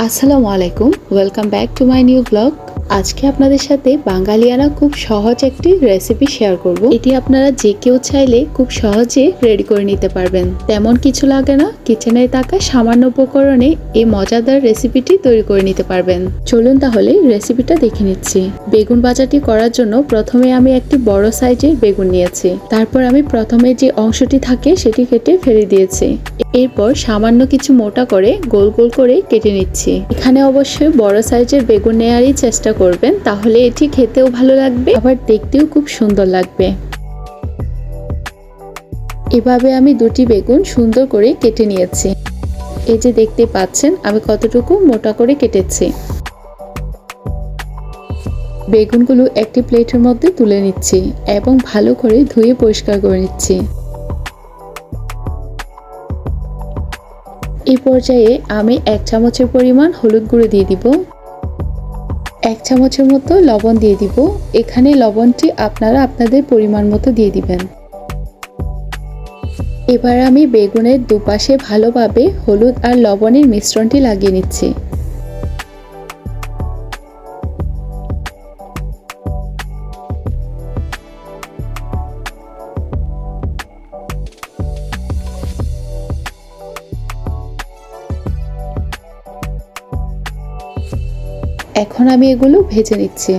আসসালামু আলাইকুম welcome back to my new blog আজকে আপনাদের সাথে বাঙালিয়ানা খুব সহজ একটি রেসিপি শেয়ার করব। এটি আপনারা যে কেউ চাইলে খুব সহজে রেডি করে নিতে পারবেন। তেমন কিছু লাগে না কিচেনে থাকা সামান্য উপকরণে এই মজাদার রেসিপিটি তৈরি করে নিতে পারবেন। চলুন তাহলে রেসিপিটা দেখে নিচ্ছি। বেগুন ভাজাটি করার জন্য প্রথমে আমি একটি বড় সাইজের বেগুন নিয়েছি। তারপর আমি প্রথমে যে অংশটি থাকে সেটি কেটে ফেলে দিয়েছি। এরপর সামান্য কিছু মোটা করে গোল গোল করে কেটে নিচ্ছি। এখানে অবশ্যই বড় সাইজের বেগুন নেওয়ারই চেষ্টা করবেন, তাহলে এটি খেতেও ভালো লাগবে, আবার দেখতেও খুব সুন্দর লাগবে। এভাবে আমি দুটি বেগুন সুন্দর করে কেটে নিয়েছি। এই যে দেখতে পাচ্ছেন, আমি কতটুকু মোটা করে কেটেছি। বেগুনগুলো একটি প্লেটের মধ্যে তুলে নিচ্ছি এবং ভালো করে ধুয়ে পরিষ্কার করে নিচ্ছি। এই পর্যায়ে আমি এক চামচের পরিমাণ হলুদ গুঁড়ো দিয়ে দিব। এক চামচের মতো লবণ দিয়ে দিব। এখানে লবণটি আপনারা আপনাদের পরিমাণ মতো দিয়ে দিবেন। এবার আমি বেগুনের দুপাশে ভালোভাবে হলুদ আর লবণের মিশ্রণটি লাগিয়ে নিচ্ছি। এখন আমি এগুলো ভেজে নিচ্ছি।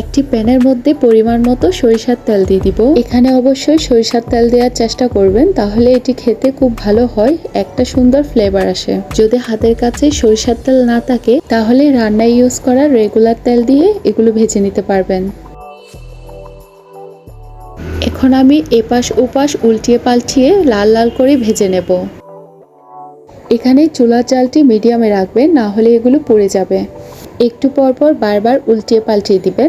একটি প্যানের মধ্যে পরিমাণ মতো সরিষার তেল দিয়ে দিব। এখানে অবশ্যই সরিষার তেল দেওয়ার চেষ্টা করবেন, তাহলে এটি খেতে খুব ভালো হয়, একটা সুন্দর ফ্লেভার আসে। যদি হাতের কাছে সরিষার তেল না থাকে, তাহলে রান্নায় ইউজ করা রেগুলার তেল দিয়ে এগুলো ভেজে নিতে পারবেন। এখন আমি এপাশ ওপাশ উল্টিয়ে পাল্টিয়ে লাল লাল করে ভেজে নেব। এখানে চুলা চালটি মিডিয়ামে রাখবেন, না হলে এগুলো পড়ে যাবে। একটু পর পর বারবার উল্টিয়ে পাল্টিয়ে দিবেন।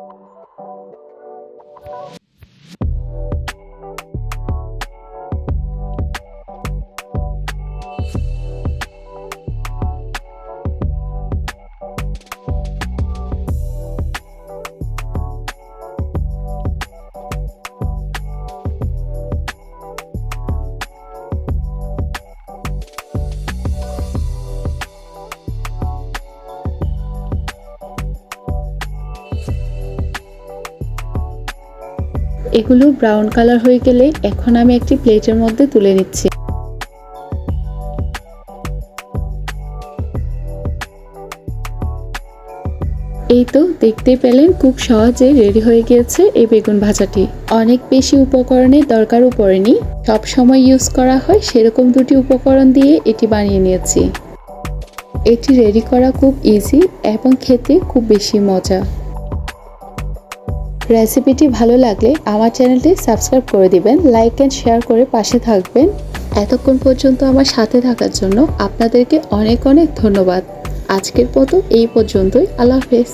এগুলো ব্রাউন কালার হয়ে গেলে এখন আমি একটি প্লেটের মধ্যে তুলে নিচ্ছি। এই তো দেখতে পেলেন খুব সহজে রেডি হয়ে গিয়েছে এই বেগুন ভাজাটি। অনেক বেশি উপকরণের দরকারও পড়েনি। সব সময় ইউজ করা হয় সেরকম দুটি উপকরণ দিয়ে এটি বানিয়ে নিয়েছি। এটি রেডি করা খুব ইজি এবং খেতে খুব বেশি মজা। রেসিপিটি ভালো লাগলে আমার চ্যানেলটি সাবস্ক্রাইব করে দিবেন, লাইক অ্যান্ড শেয়ার করে পাশে থাকবেন। এতক্ষণ পর্যন্ত আমার সাথে থাকার জন্য আপনাদেরকে অনেক অনেক ধন্যবাদ। আজকের মতো এই পর্যন্তই, আল্লাহ হাফেজ।